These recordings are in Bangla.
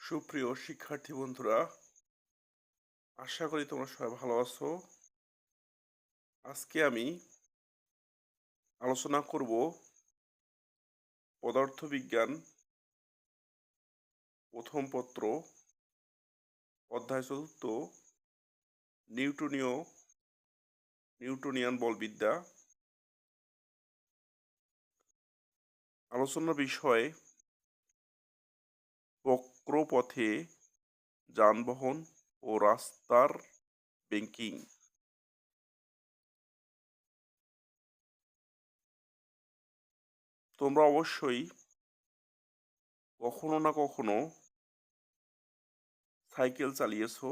সুপ্রিয় শিক্ষার্থী বন্ধুরা, আশা করি তোমরা সবাই ভালো আছো। আজকে আমি আলোচনা করব পদার্থবিজ্ঞান, প্রথম পত্র, অধ্যায় চতুর্থ, নিউটনীয়, নিউটনিয়ান বলবিদ্যা। আলোচনার বিষয় বক্রপথে যানবাহন ও রাস্তার ব্যাংকিং তোমরা অবশ্যই কখনো না কখনো সাইকেল চালিয়েছো।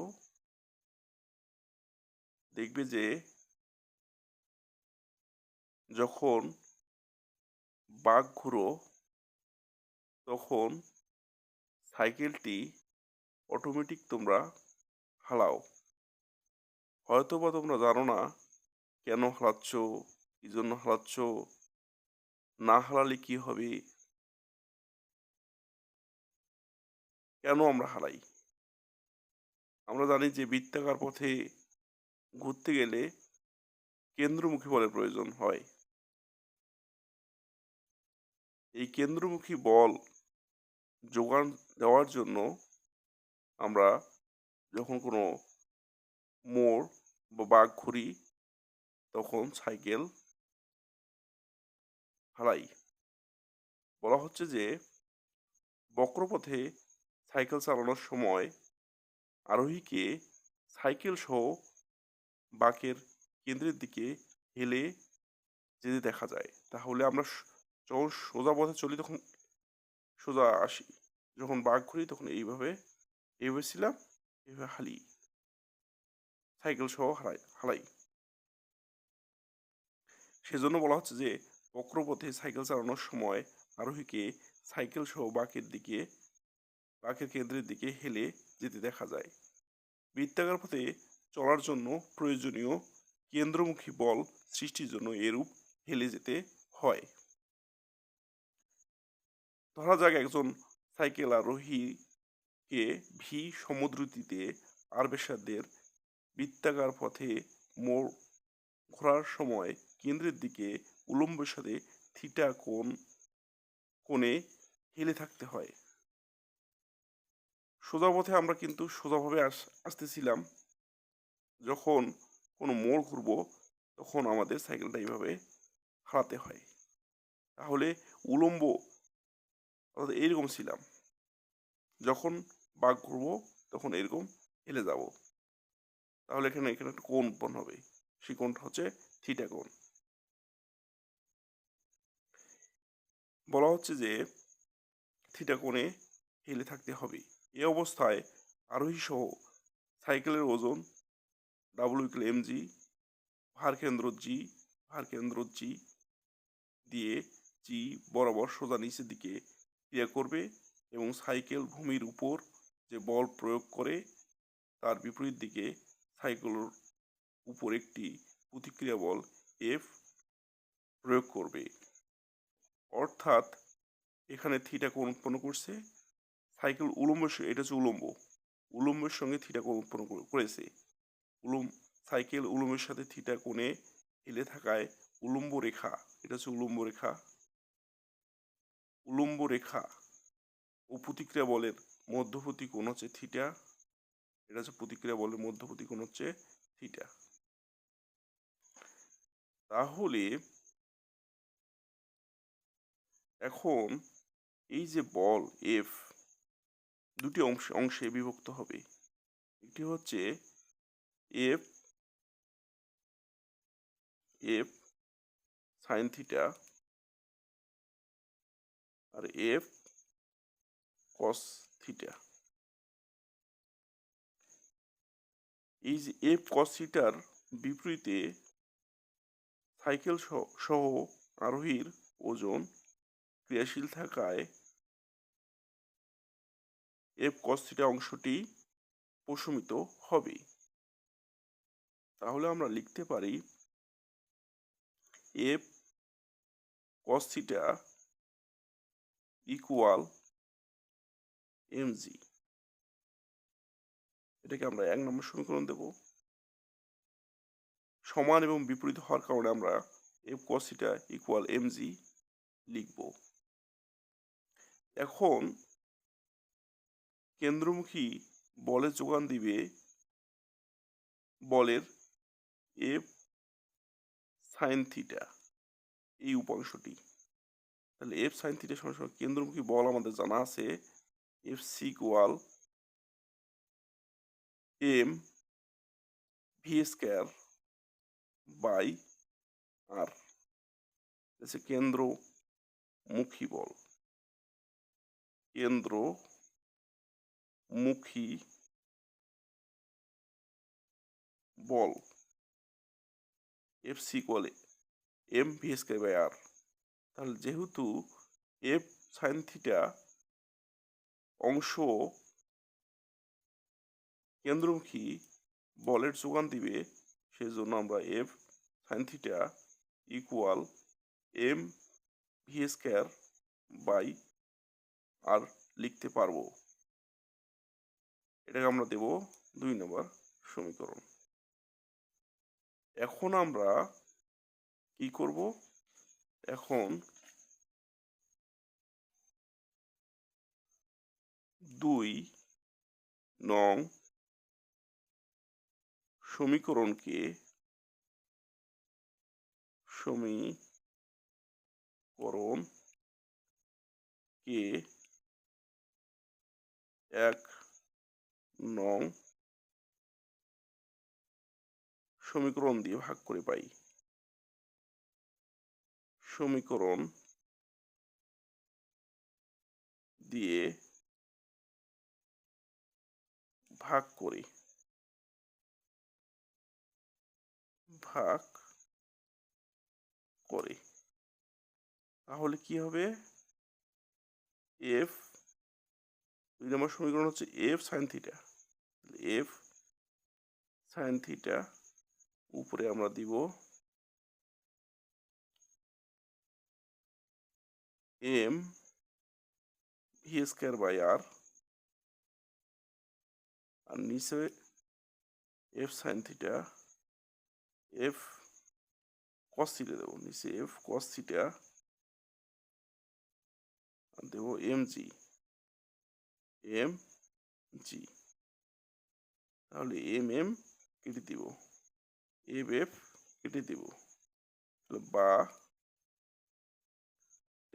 দেখবে যে যখন বাঘ ঘুরো, তখন সাইকেলটি অটোমেটিক তোমরা হালাও। হয়তো বা তোমরা জানো না কেন হালাচ্ছ কী জন্য হালাচ্ছ, না হালালে কি হবে? কেন আমরা হালাই? আমরা জানি যে বৃত্তাকার পথে ঘুরতে গেলে কেন্দ্রমুখী বলের প্রয়োজন হয়। এই কেন্দ্রমুখী বল যোগান দেওয়ার জন্য আমরা যখন কোনো মোড় বা বাঘ ঘুরি, তখন সাইকেল হারাই। বলা হচ্ছে যে, বক্রপথে সাইকেল চালানোর সময় আরোহীকে সাইকেল সহ বাঁকের কেন্দ্রের দিকে হেলে যেতে দেখা যায়। তাহলে আমরা যখন সোজা পথে চলি, তখন সোজা আসি। যখন বাঘ ঘুরি তখন এইভাবে এইভাবে ছিলাম, এইভাবে হালি। সাইকেল সহ হারাই হালাই। সেজন্য বলা হচ্ছে যে, বক্রপথে সাইকেল চালানোর সময় আরোহীকে সাইকেল সহ বাঁকের দিকে, বাঁকের কেন্দ্রের দিকে হেলে যেতে দেখা যায়। বৃত্তাকার পথে চলার জন্য প্রয়োজনীয় কেন্দ্রমুখী বল সৃষ্টির জন্য এরূপ হেলে যেতে হয়। ধরা যাক একজন সাইকেল আরোহীকে ভি সমুদ্রতিতে আর বেসাদের বৃত্তাকার পথে মোড় ঘোরার সময় কেন্দ্রের দিকে উলম্বের সাথে থিটা কোণ, কোণে হেলে থাকতে হয়। সোজা পথে আমরা কিন্তু সোজাভাবে আস, আসতেছিলাম। যখন কোনো মোড় ঘুরবো, তখন আমাদের সাইকেলটা এইভাবে হারাতে হয়। তাহলে উলম্ব, অর্থাৎ এইরকম ছিলাম। যখন বাঘ ঘুরবো, তখন এরকম হেলে যাব। তাহলে এখানে এখানে একটা কোণ উৎপন্ন হবে। সেই কোণটা হচ্ছে থিটা কোণ। বলা হচ্ছে যে থিটা কোণে হেলে থাকতে হবে। এই অবস্থায় আরোহী সহ সাইকেলের ওজন ডাব্লু ইকুয়াল এম জি ভার কেন্দ্র জি ভার কেন্দ্র জি দিয়ে জি বরাবর সোজা নিচের দিকে ক্রিয়া করবে। এবং সাইকেল ভূমির উপর যে বল প্রয়োগ করে, তার বিপরীত দিকে সাইকেলের উপর একটি প্রতিক্রিয়া বল এফ প্রয়োগ করবে। অর্থাৎ এখানে থিটা কোণ উৎপন্ন করছে। সাইকেল উলম্ব এটা হচ্ছে উলম্ব। উলম্বের সঙ্গে থিটা কোণ উৎপন্ন করেছে। উলম সাইকেল উলম্বের সাথে থিটা কোণে হেলে থাকায় উলম্ব রেখা, এটা হচ্ছে উলম্ব রেখা। উলম্ব রেখা। প্রতিক্রিয়া বলের মধ্যবর্তী কোণ হচ্ছে থিটা। এটা হচ্ছে প্রতিক্রিয়া বলের মধ্যবর্তী কোণ হচ্ছে থিটা। তাহলে এখন এই যে বল এফ, দুটি অংশ, অংশে বিভক্ত হবে। একটি হচ্ছে এফ এফ সাইন থিটা, আর এফ কস থিটা এই যে এফ কস থিটার বিপরীতে সাইকেল সহ আরোহীর ওজন ক্রিয়াশীল থাকায় এফ কস থিটা অংশটি প্রশমিত হবে। তাহলে আমরা লিখতে পারি F cos theta equal MG এটাকে আমরা এক নম্বর সমীকরণ দেব। সমান এবং বিপরীত হওয়ার কারণে আমরা F cos theta equal M G লিখব। এখন কেন্দ্রমুখী বলের যোগান দিবে বলের এফ সাইন থিটা এই উপাংশটি। তাহলে এফ সাইন থিটা সমান কেন্দ্রমুখী বল আমাদের জানা আছে C equal M V square by R হচ্ছে কেন্দ্রমুখী বল কেন্দ্র মুখী বল F C equal M V square by R তাহলে যেহেতু এফ সাইন থিটা অংশ কেন্দ্রমুখী বলের যোগান দিবে, সেজন্য আমরা F sin theta equal M V square by R লিখতে পারব। এটাকে আমরা দেব দুই নম্বর সমীকরণ। এখন আমরা কি করব? এখন দুই নং সমীকরণকে সমীকরণ কে এক নং সমীকরণ দিয়ে ভাগ করে পাই। সমীকরণ দিয়ে ভাগ করি। ভাগ করি। তাহলে কি হবে? এফ দুই নম্বর সমীকরণ হচ্ছে F sin theta F sin theta উপরে আমরা দিব M V square by R R নিচে F sin theta F cos theta দেবো নিচে এফ কস থিটা আর দেবো এম জি এম জি তাহলে এম এম কেটে দিব এফ এফ কেটে দিব বা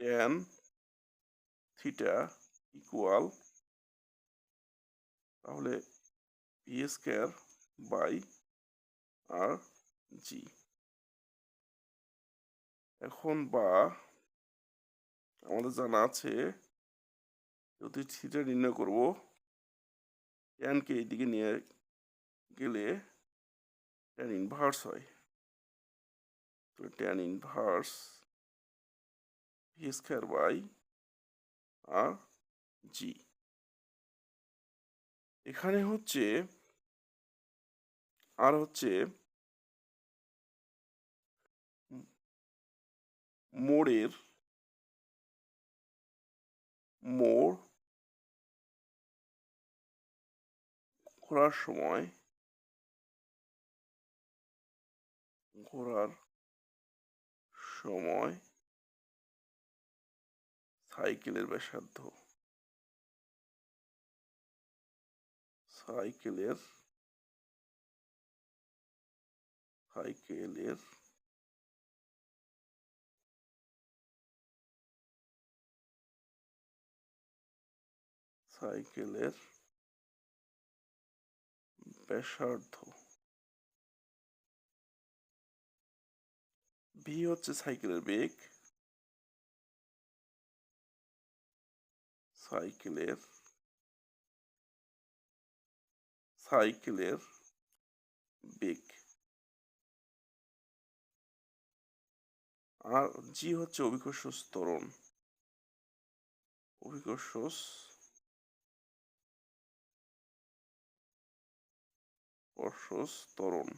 ট্যান থিটা ইকুয়াল তাহলে V square by R G এখন বা আমাদের জানা আছে যদি থিটা নির্ণয় করব ট্যানকে এইদিকে নিয়ে গেলে ট্যান ইনভার্স হয়। তো tan inverse V square by R G এখানে হচ্ছে আর হচ্ছে মোড়ের মোড় ঘোরার সময় ঘোরার সময় সাইকেলের ব্যাসার্ধ। সাইকেলের সাইকেলের সাইকেলের ব্যাসার্ধ ভি হচ্ছে সাইকেলের বেগ সাইকেলের সাইকেলের বেগ আর জি হচ্ছে অভিকর্ষ ত্বরণ। অভিকর্ষ স্পর্শ ত্বরণ।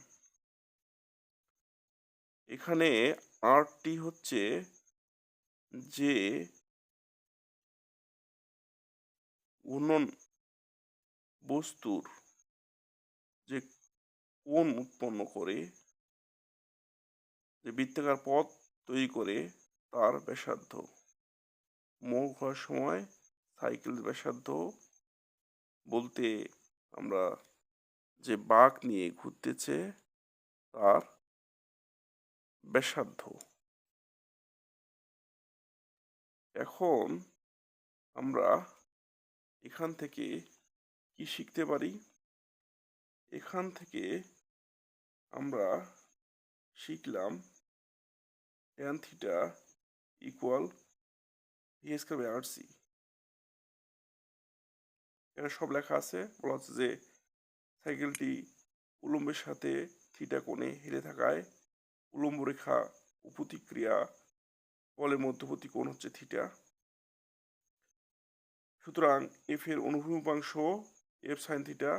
এখানে আরটি হচ্ছে যে ঘূর্ণন বস্তুর যে কোণ উৎপন্ন করে, যে বৃত্তাকার পথ তৈরি করে তার ব্যাসার্ধ। মোড় ঘোরার সময় সাইকেল ব্যাসার্ধ বলতে আমরা যে বাঘ নিয়ে ঘুরতেছে তার ব্যাসার্ধ। এখন আমরা এখান থেকে কি শিখতে পারি? এখান থেকে আমরা শিখলাম theta equal V square by R C এটা সব লেখা আছে, বলা হচ্ছে যে সাইকেলটি উলম্বের সাথে থিটা কোণে হেলে থাকায় উলম্ব রেখা ও প্রতিক্রিয়া বলের মধ্যবর্তী কোণ হচ্ছে থিটা সুতরাং এফ এর অনুভূমি উপাংশ এফ সাইন থিটা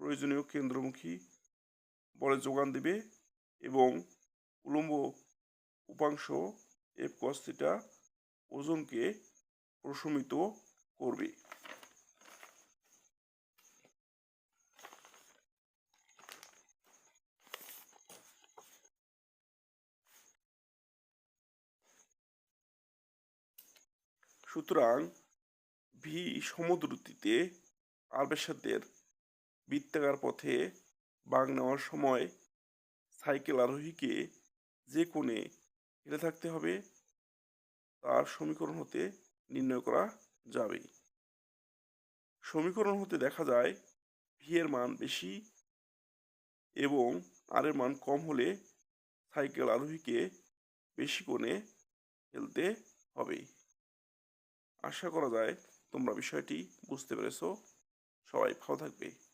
প্রয়োজনীয় কেন্দ্রমুখী বলে যোগান দেবে এবং উলম্ব উপাংশ এফ কস থিটা ওজনকে প্রশমিত করবে। সুতরাং ভি সমদ্রুতিতে ব্যাসার্ধের বৃত্তাকার পথে বাঁক নেওয়ার সময় সাইকেল আরোহীকে যে কোণে হেলে থাকতে হবে। তার সমীকরণ হতে নির্ণয় করা যাবে। সমীকরণ হতে দেখা যায় ভি এর মান বেশি এবং আর এর মান কম হলে সাইকেল আরোহীকে বেশি কোণে হেলতে হবে। আশা করা যায় তোমরা বিষয়টি বুঝতে পেরেছ। সবাই ভালো থাকবে।